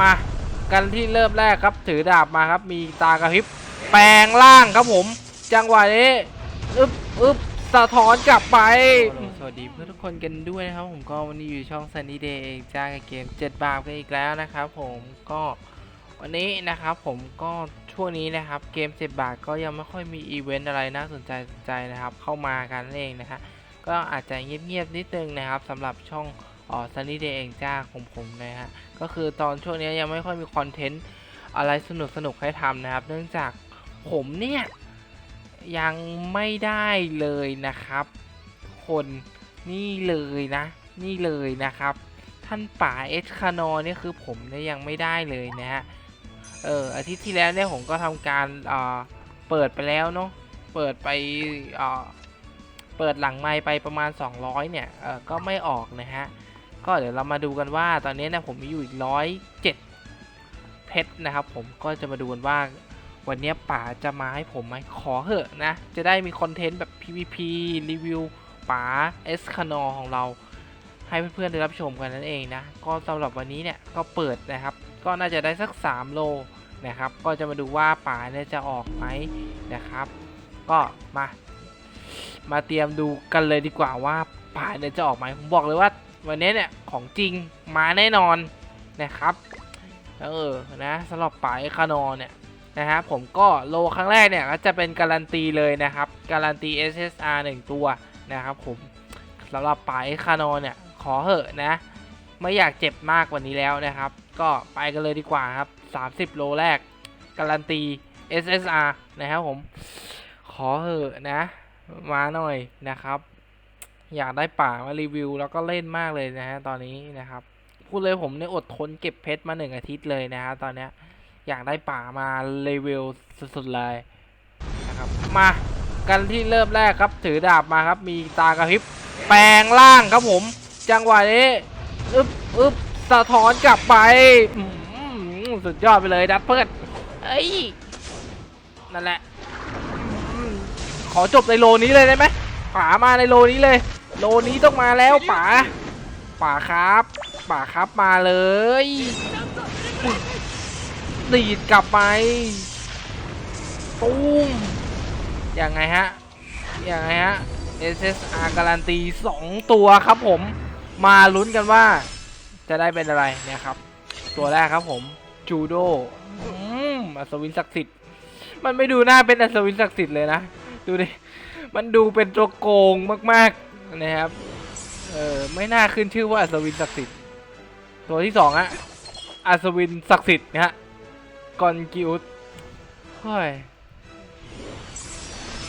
มากันที่เริ่มแรกครับถือดาบมาครับ มีตากระพริบแปลงร่างครับผม จังหวะนี้อึบอึบสะท้อนกลับไป สวัสดีเพื่อนทุกคนกันด้วยนะครับ ผมก็วันนี้อยู่ช่อง Sunny Day เองจ้ากับเกม 7 บาทกันอีกแล้วนะครับผมก็วันนี้นะครับผมก็ช่วงนี้นะครับเกม 7 บาทก็ยังไม่ค่อยมีอีเวนต์อะไรน่าสนใจสนใจนะครับ เข้ามากันเองนะครับก็อาจจะเงียบๆนิดนึงนะครับสำหรับช่อง อ๋อ Sunny Day เองจ้าของผมนะฮะ ก็คือตอนช่วงนี้ยังไม่ค่อยมีคอนเทนต์อะไรสนุกสนุกให้ทำนะครับ เนื่องจากผมเนี่ย ยังไม่ได้เลยนะครับ คนนี่เลยนะ นี่เลยนะครับ ท่านป่าเอสคานอเนี่ยคือผมเนี่ยยังไม่ได้เลยนะฮะ เอออาทิตย์ที่แล้วเนี่ยผมก็ทำการเอ่อเปิดไปแล้วเนาะเปิดไปเอ่อเปิดหลังไมค์ไปประมาณ 200 เนี่ย เออก็ไม่ออกนะฮะ ก็เดี๋ยวเรามาดูกันว่าตอนนี้นะผมมีอยู่อีกร้อยเจ็ดเพชรนะครับ ผมก็จะมาดูกันว่าวันนี้ป๋าจะมาให้ผมไหมขอเหอะนะ จะได้มีคอนเทนต์แบบ PVP รีวิวป๋าเอสคานอของเรา ให้เพื่อนๆได้รับชมกันนั่นเองนะ ก็สำหรับวันนี้เนี่ยก็เปิดนะครับ ก็น่าจะได้สัก 3 โลนะครับ ก็จะมาดูว่าป๋าเนี่ยจะออกไหมนะครับ ก็มา มาเตรียมดูกันเลยดีกว่าว่าป๋าเนี่ยจะออกไหมผมบอกเลยว่า วันนี้เนี่ยของจริงมาแน่นอนนะครับเออนะสำหรับป๋าเอคานอเนี่ยนะฮะผมก็โลครั้งแรกเนี่ยก็จะเป็นการันตีเลยนะครับ การันตี SSR 1 ตัวนะครับผมสำหรับป๋าเอคานอเนี่ยขอเหอะนะ ไม่อยากเจ็บมากกว่านี้แล้วนะครับ ก็ไปกันเลยดีกว่าครับ 30 โลแรก การันตี SSR นะครับผมขอเหอะนะ มาหน่อยนะครับ อยากได้ป่ามารีวิว แล้วก็เล่นมากเลยนะฮะตอนนี้นะครับพูดเลยผมเนี่ยอดทนเก็บเพชรมาหนึ่งอาทิตย์เลยนะฮะตอนเนี้ยอยากได้ป่ามารีวิวสุดๆเลยนะครับมากันที่เริ่มแรกครับ ถือดาบมาครับ มีตากระพริบแปลงร่างครับผม จังหวะนี้อึบอึบสะท้อนกลับไปสุดยอดไปเลยดัดเพิร์ดเอ้ยนั่นแหละขอจบในโลนี้เลยได้ไหมป๋ามาในโลนี้เลย โลนี้ต้องมาแล้วป๋าป๋าครับ ป๋าครับมาเลยดีดกลับไปตุ้มยังไงฮะยังไงฮะ SSR การันตี 2 ตัวครับผมมาลุ้นกันว่า จะได้เป็นอะไรเนะครับ ตัวแรกครับผมจูโดอัศวินศักดิ์สิทธิ์มันไม่ดูหน่าเป็นอัศวินศักดิ์สิทธิ์เลยนะ ดูดิ มันดูเป็นตัวโกงมากๆ นะครับ เออไม่น่าขึ้นชื่อว่าอัศวินศักดิ์สิทธิ์ ตัวที่สองอะอัศวินศักดิ์สิทธิ์นะฮะกอนกิอุสเฮ้ย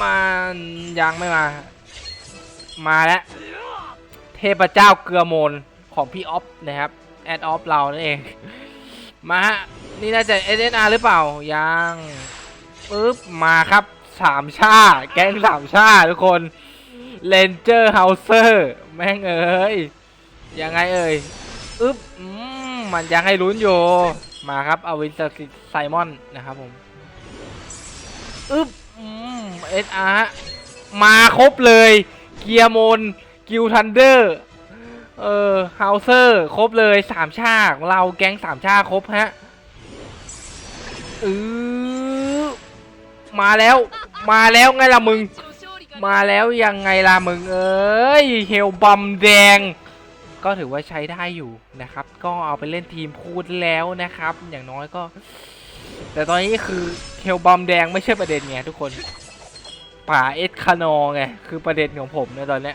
มันยังไม่มา มาแล้ว เทพเจ้าเกลือโมนของพี่ออฟนะครับ แอดออฟเรานั่นเอง มาฮะ นี่น่าจะ SNR หรือเปล่า ยังปึ๊บมาครับสามชาแก๊งสามชาทุกคน เลนเจอร์เฮาเซอร์แม่งเอ้ยยังไงเอ่ยอึ๊บมันยังให้ลุ้นอยู่มาครับเอาวินสกิไซมอนนะครับผมอึ๊บเอสอาร์มาครบเลยเกียร์โมนกิลทันเดอร์เออเฮาเซอร์ครบเลยสามชาของเราแก๊งสามชาครบฮะอือมาแล้วมาแล้วไงล่ะมึง มาแล้วยังไงล่ะมึงเอ้ยเฮลบัมแดง ก็ถือว่าใช้ได้อยู่นะครับ ก็เอาไปเล่นทีมพูดแล้วนะครับ อย่างน้อยก็ แต่ตอนนี้คือเฮลบัมแดงไม่ใช่ประเด็นไงทุกคนป่าเอสคานอไงคือประเด็นของผมในตอนนี้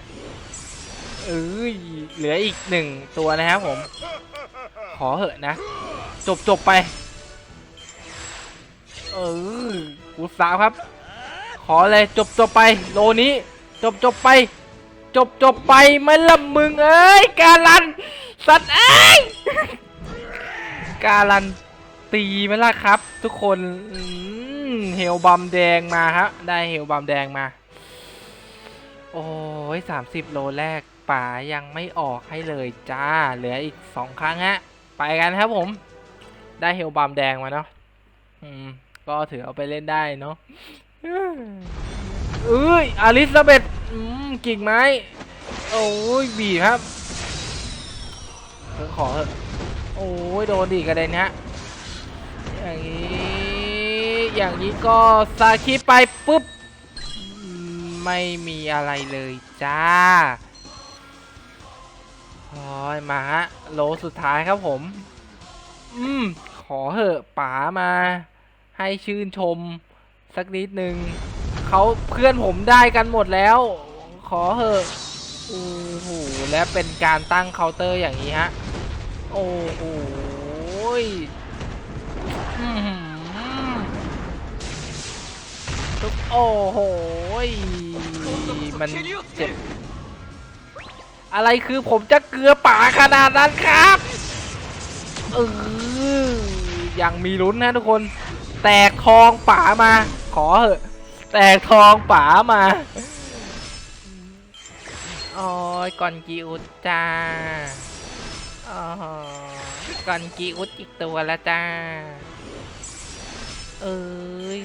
เอ้ยเหลืออีกหนึ่งตัวนะครับผม ขอเหอะนะ จบจบไป เออกูสาวครับ อเลยจบจบไป โลนี้ จบจบไป จบจบไปไม่ละมึงเอ้ยการัน สัตว์เอ้ยการันตีไหมล่ะครับ ทุกคนเฮลบัมแดงมาฮะได้เฮลบัมแดงมา โอ้ยสามสิบโลแรกป่ายังไม่ออกให้เลยจ้า เหลืออีกสองครั้งฮะ ไปกันครับผม ได้เฮลบัมแดงมาเนาะอืมก็ถือเอาไปเล่นได้เนาะ เอ้ยอลิซาเบธกิ่งไม้ โอ้ยบีครับเออขอเถอะโอ้ยโดนดีกระเด็นฮะอย่างนี้อย่างนี้ก็สาคิไปปุ๊บ ไม่มีอะไรเลยจ้าโอ้ยมาฮะโลสุดท้ายครับผม อืม ขอเหอะป๋ามาให้ชื่นชม สักนิดหนึ่งเขาเพื่อนผมได้กันหมดแล้ว ขอเหอะโอ้โหและเป็นการตั้งเคาน์เตอร์อย่างนี้ฮะ โอ้โหทุกโอ้โหมันเจ็บ อะไรคือผมจะเกลือป่าขนาดนั้นครับเออยังมีลุ้นนะทุกคน แตกทองป่ามา ขอเหอะ แตกทองป่ามาโอ้ยก่อนกีอุดจ้าอ๋อก่อนกีอุดอีกตัวแล้วจ้า เอ้ย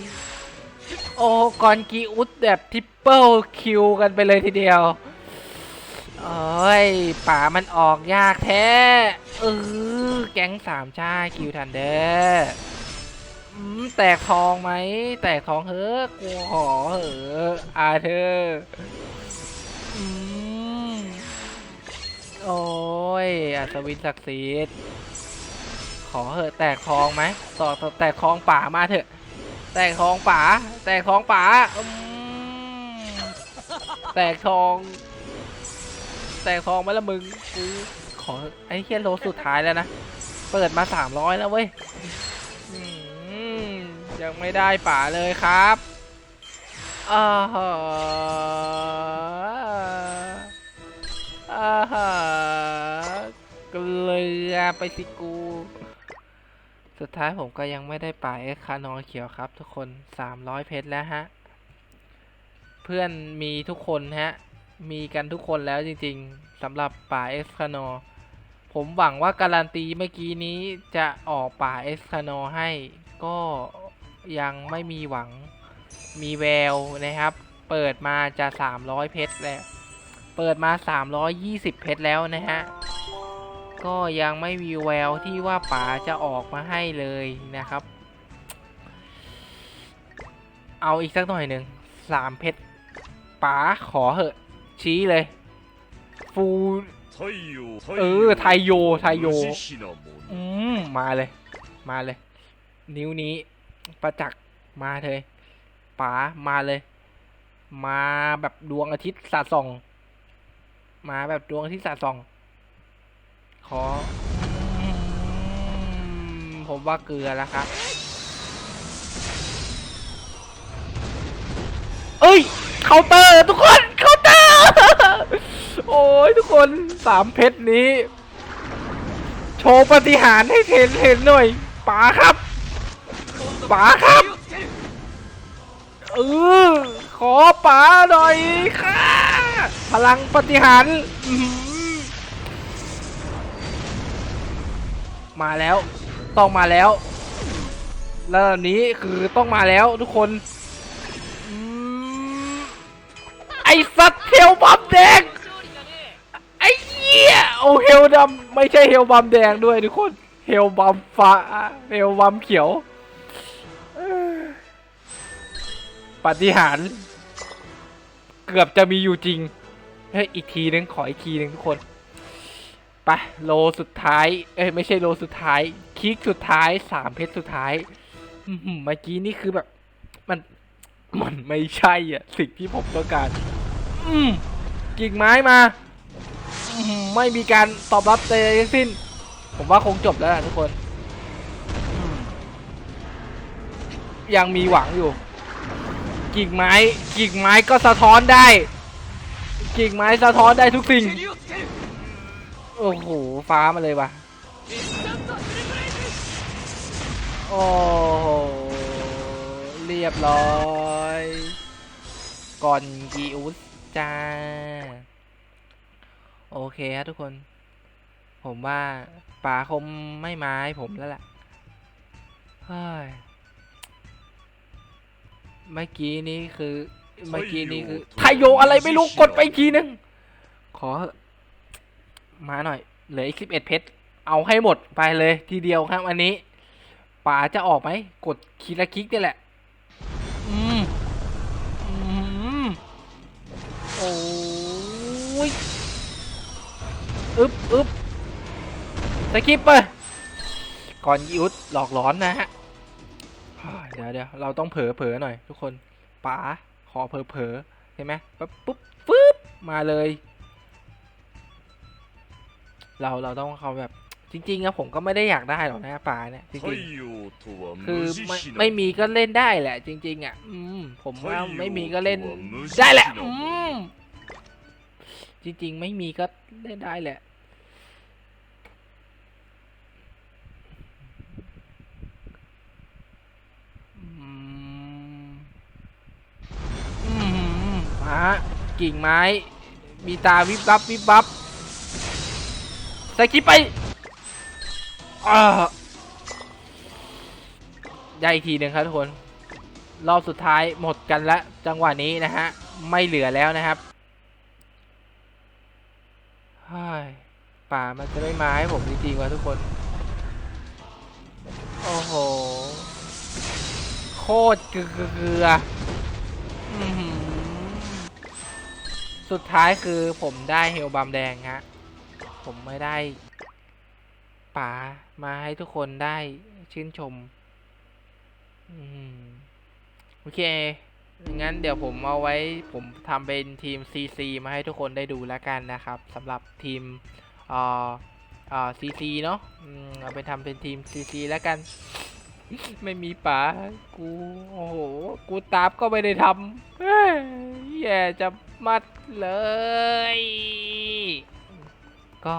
โอ้ก่อนกีอุดแบบทิปเปิลคิวกันไปเลยทีเดียวโอ้ยป่ามันออกยากแท้ เออ แก๊งสามชาคิวทันเดอร์อืม แตกทองไหม แตกทองเฮ้อะกูขอเหอะอาเธอร์อืมโอ้ยอัศวินศักดิ์สิทธิ์ขอเหอะแตกทองไหมต่อแตกทองป่ามาเถอะ แตกทองป่า แตกทองป่าแตกทอง แตกทองไหมละมึงกูขอไอ้เฮียโลสุดท้ายแล้วนะ เปิดมาสามร้อยแล้วเว้ย ยังไม่ได้ป่าเลยครับอ่าฮะอ่าฮะเกลือไปสิกู สุดท้ายผมก็ยังไม่ได้ป่าเอ็กคานอเขียวครับทุกคน 300 เพชรแล้วฮะ เพื่อนมีทุกคนฮะ มีกันทุกคนแล้วจริงๆสำหรับป่าเอ็กคานอผมหวังว่าการันตีเมื่อกี้นี้จะออกป่าเอ็กคานอให้ก็ ยังไม่มีหวังมีแววนะครับ เปิดมาจะ 300 เพชรแล้ว เปิดมา 320 เพชรแล้วนะฮะ ก็ยังไม่มีแววที่ว่าป๋าจะออกมาให้เลยนะครับ เอาอีกสักหน่อยหนึ่ง3เพชรป๋าขอเหอะ ชี้เลย ฟูเออ ไทโย ไทโย อืม มาเลย มาเลย นิ้วนี้ ประจักษ์มาเลยป๋ามาเลย มาแบบดวงอาทิตย์สาดส่อง มาแบบดวงอาทิตย์สาดส่อง ขอ ผมว่าเกลือแล้วครับเอ้ยเคาน์เตอร์ทุกคนเคาน์เตอร์ โอ้ยทุกคนสามเพชรนี้ โชว์ปฏิหารให้เห็นเห็นหน่อยป๋าครับ ป๋าครับ เออ ขอป๋าหน่อยค่ะพลังปฏิหารมาแล้ว ต้องมาแล้วแล้วอันนี้คือต้องมาแล้วทุกคนอไอสัตว์เทลบัมแดง ไอ้เหี้ยโอ้เฮลดำไม่ใช่เฮลบัมแดงด้วยทุกคน เฮลบัมฟ้า เฮลบัมเขียว ปาฏิหารย์เกือบจะมีอยู่จริงเฮ้ยอีกทีนึงขออีกทีนึงทุกคนไปโลสุดท้าย เอ้ยไม่ใช่โลสุดท้ายคลิกสุดท้ายสามเพชรสุดท้ายเมื่อกี้นี่คือแบบ มันมันไม่ใช่อะสิ่งที่ผมต้องการ อืมกิ่งไม้มาอไม่มีการตอบรับใดๆทั้งสิ้น ผมว่าคงจบแล้วล่ะทุกคน ยังมีหวังอยู่ กิ่งไม้ กิ่งไม้ก็สะท้อนได้ กิ่งไม้สะท้อนได้ทุกสิ่ง โอ้โห ฟ้ามาเลยว่ะ โอ้โห เรียบร้อย ก่อนกีอุสจ้า โอเคครับทุกคน ผมว่าป๋าคงไม่มาให้ผมแล้วล่ะเฮ้ย เมื่อกี้นี้คือ เมื่อกี้นี้คือไทโยอะไรไม่รู้กดไปอีกทีนึง ขอเถอะมาหน่อย เหลืออีกสิบเอ็ดเพชร เอาให้หมดไปเลยทีเดียวครับอันนี้ป๋าจะออกไหม กดคีละคลิกนี่แหละ อืม อืม โอ้ย อึบอึบสกิปไปก่อนยุดหลอกหลอนนะฮะอ่า เดี๋ยวเดี๋ยวเราต้องเผลอเผลอหน่อยทุกคนป๋าขอเผลอเผลอเห็นไหมปั๊บปุ๊บฟึ๊บมาเลย เราเราต้องเขาแบบจริงๆนะผมก็ไม่ได้อยากได้หรอกนะป๋าเนี่ยจริงๆคือไม่ไม่มีก็เล่นได้แหละ จริง ๆ อะ อืผมว่าไม่มีก็เล่นได้แหละอืมจริง ๆ ไม่มีก็เล่นได้แหละ มากิ่งไม้ มีตาวิบวับวิบวับใส่คิปไปได้อีกทีหนึ่งครับทุกคน รอบสุดท้ายหมดกันแล้วจังหวะนี้นะฮะ ไม่เหลือแล้วนะครับป่ามันจะไม่มาให้ผมจริงๆว่ะทุกคน โอ้โห โคตรเกลืออื้อหือ สุดท้ายคือผมได้เฮลบัมแดงฮะ ผมไม่ได้ป๋ามาให้ทุกคนได้ชื่นชม อืม โอเค งั้นเดี๋ยวผมเอาไว้ ผมทำเป็นทีม CC มาให้ทุกคนได้ดูแล้วกันนะครับสำหรับทีมเอ่อเอ่อ CC เนาะอืมเอาไปทำเป็นทีม CC แล้วกัน ไม่มีป๋ากู โอ้โห กูตามก็ไม่ได้ทำแย่จะ มัดเลย ก็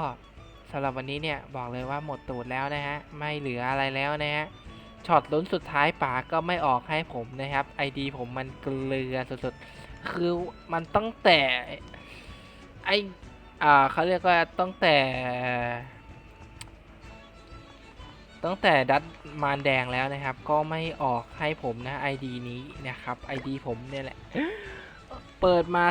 สำหรับวันนี้เนี่ยบอกเลยว่าหมดตูดแล้วนะฮะ ไม่เหลืออะไรแล้วนะฮะช็อตลุ้นสุดท้ายป๋าก็ไม่ออกให้ผมนะครับไอดีผมมันเกลือสุดๆ คือมันตั้งแต่ไออ่าเขาเรียกว่าตั้งแต่ตั้งแต่ดัดมารแดงแล้วนะครับ ก็ไม่ออกให้ผมนะ ID นี้นะครับ ID ผมเนี่ยแหละ เปิดมา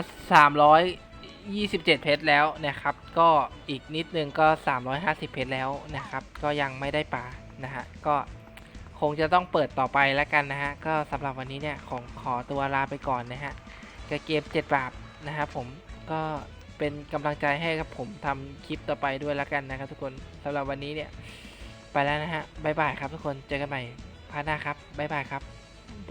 327 เพชรแล้วนะครับ ก็อีกนิดนึงก็ 350 เพชรแล้วนะครับ ก็ยังไม่ได้ป่านะฮะ ก็คงจะต้องเปิดต่อไปแล้วกันนะฮะ ก็สำหรับวันนี้เนี่ยของขอตัวลาไปก่อนนะฮะกับเกม7บาทนะครับผม ก็เป็นกำลังใจให้กับผมทำคลิปต่อไปด้วยแล้วกันนะครับ ทุกคนสำหรับวันนี้เนี่ยไปแล้วนะฮะบ๊ายบายครับทุกคน เจอกันใหม่พาร์ทหน้าครับบ๊ายบายครับโบ